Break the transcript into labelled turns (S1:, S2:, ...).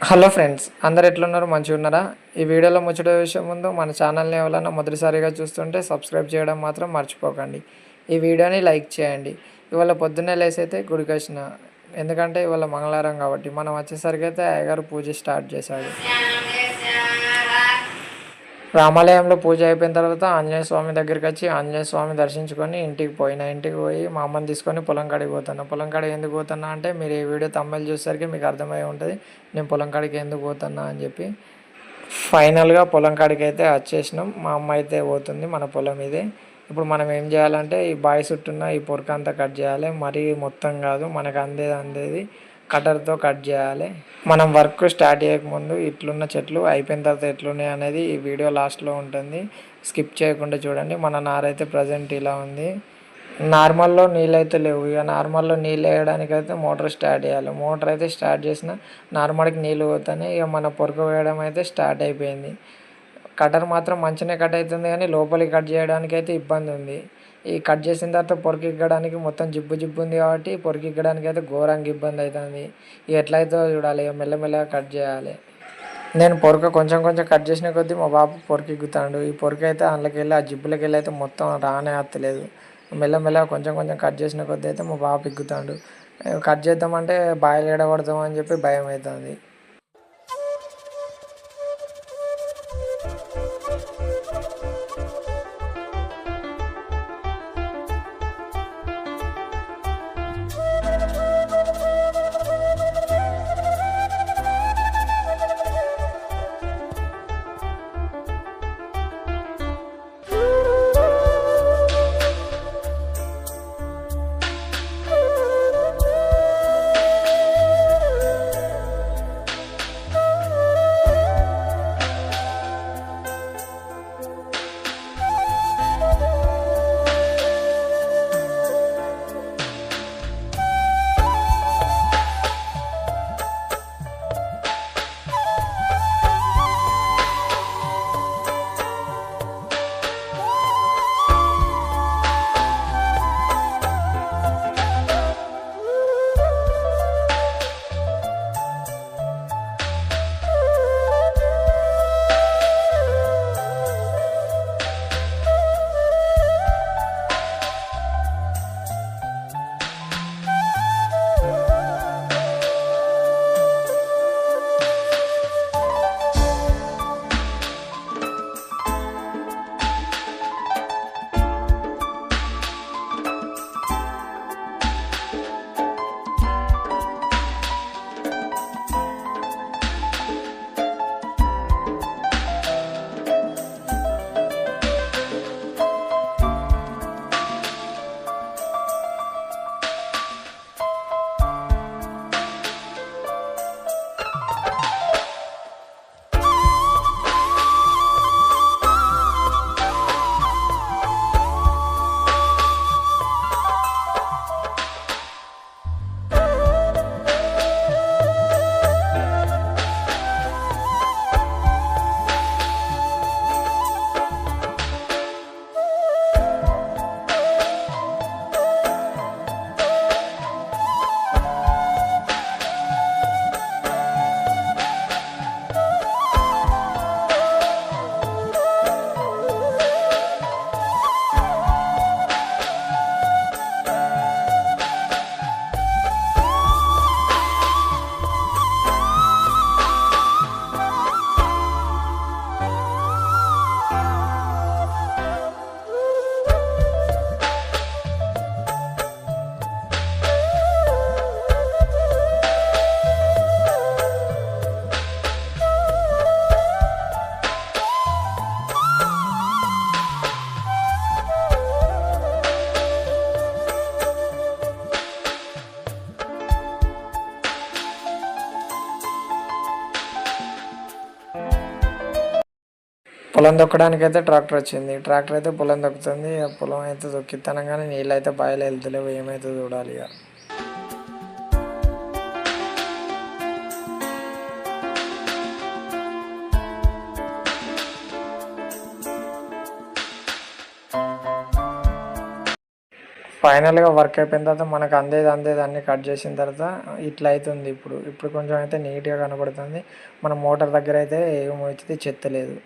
S1: Hello friends అందరు ఎట్లున్నారు? మంచిగా ఉన్నారా ఈ వీడియోలో ముచ్చట విషయం ముందు మన ఛానల్ని ఎవరైనా మొదటిసారిగా చూస్తుంటే సబ్స్క్రైబ్ చేయడం మాత్రం మర్చిపోకండి. ఈ వీడియోని లైక్ చేయండి. ఇవాళ పొద్దున్నే లేసైతే గుడికి వచ్చిన ఎందుకంటే ఇవాళ మంగళవారం కాబట్టి మనం వచ్చేసరికి అయితే అయ్యగారు పూజ స్టార్ట్ చేశాడు. రామాలయంలో పూజ అయిపోయిన తర్వాత ఆంజనేయ స్వామి దగ్గరికి వచ్చి ఆంజనేయ స్వామి దర్శించుకొని ఇంటికి పోయిన ఇంటికి పోయి మా అమ్మని తీసుకొని పొలం కాడికి పోతాను పొలం కాడికి ఎందుకు పోతున్నా అంటే మీరు ఈ వీడియో తమ్మలు చూసేసరికి మీకు అర్థమై ఉంటుంది నేను పొలం కాడికి ఎందుకు పోతున్నా అని చెప్పి. ఫైనల్గా పొలం కాడికి అయితే వచ్చేసినాం. మా అమ్మ అయితే పోతుంది మన పొలం ఇదే. ఇప్పుడు మనం ఏం చేయాలంటే ఈ బాయ్ చుట్టూన్న ఈ పొరక అంతా కట్ చేయాలి. మరీ మొత్తం కాదు మనకు అందేది అందేది కటర్తో కట్ చేయాలి. మనం వర్క్ స్టార్ట్ చేయకముందు ఇట్లున్న చెట్లు అయిపోయిన తర్వాత ఎట్లున్నాయి అనేది ఈ వీడియో లాస్ట్లో ఉంటుంది. స్కిప్ చేయకుండా చూడండి. మన నారైతే ప్రజెంట్ ఇలా ఉంది. నార్మల్లో నీళ్ళు అయితే లేవు. ఇక నార్మల్లో నీళ్ళు వేయడానికి అయితే మోటార్ స్టార్ట్ చేయాలి. మోటార్ అయితే స్టార్ట్ చేసిన నార్మల్కి నీళ్ళు పోతానే. ఇక మన పొరక వేయడం అయితే స్టార్ట్ అయిపోయింది. కట్టర్ మాత్రం మంచిగానే కట్ అవుతుంది కానీ లోపలికి కట్ చేయడానికి అయితే ఇబ్బంది ఉంది ఈ కట్ చేసిన తర్వాత పొరకెక్కడానికి మొత్తం జిబ్బు జిబ్బు ఉంది కాబట్టి పొరకెక్కడానికి అయితే ఘోరంగా ఇబ్బంది అవుతుంది ఇక ఎట్లయితే చూడాలి ఇక మెల్లమెల్లగా కట్ చేయాలి. నేను పొరక కొంచెం కొంచెం కట్ చేసిన కొద్దీ మా బాబు పొరకెక్కుతాడు ఈ పొరక అయితే అందులోకి వెళ్ళి ఆ జిబ్బులకి వెళ్ళి అయితే మొత్తం రానే అత్తలేదు మెల్లమెల్లగా కొంచెం కొంచెం కట్ చేసిన కొద్దీ అయితే మా బాబు ఎక్కుతాడు కట్ చేద్దామంటే బాయలు ఎడబడతామని చెప్పి భయం అవుతుంది పొలం దొక్కడానికి అయితే ట్రాక్టర్ వచ్చింది. ట్రాక్టర్ అయితే పొలం దొక్కుతుంది. పొలం అయితే దొక్కితనంగానే నీళ్ళు అయితే బాయలు వెళ్తలేవు ఏమైతే చూడాలి ఇక ఫైనల్గా వర్క్ అయిపోయిన తర్వాత మనకు అందేది అందేది అన్ని కట్ చేసిన తర్వాత ఇట్లా అవుతుంది ఇప్పుడు. ఇప్పుడు కొంచెం అయితే నీట్గా కనబడుతుంది. మన మోటార్ దగ్గర అయితే ఏమవుతుంది చెత్త లేదు.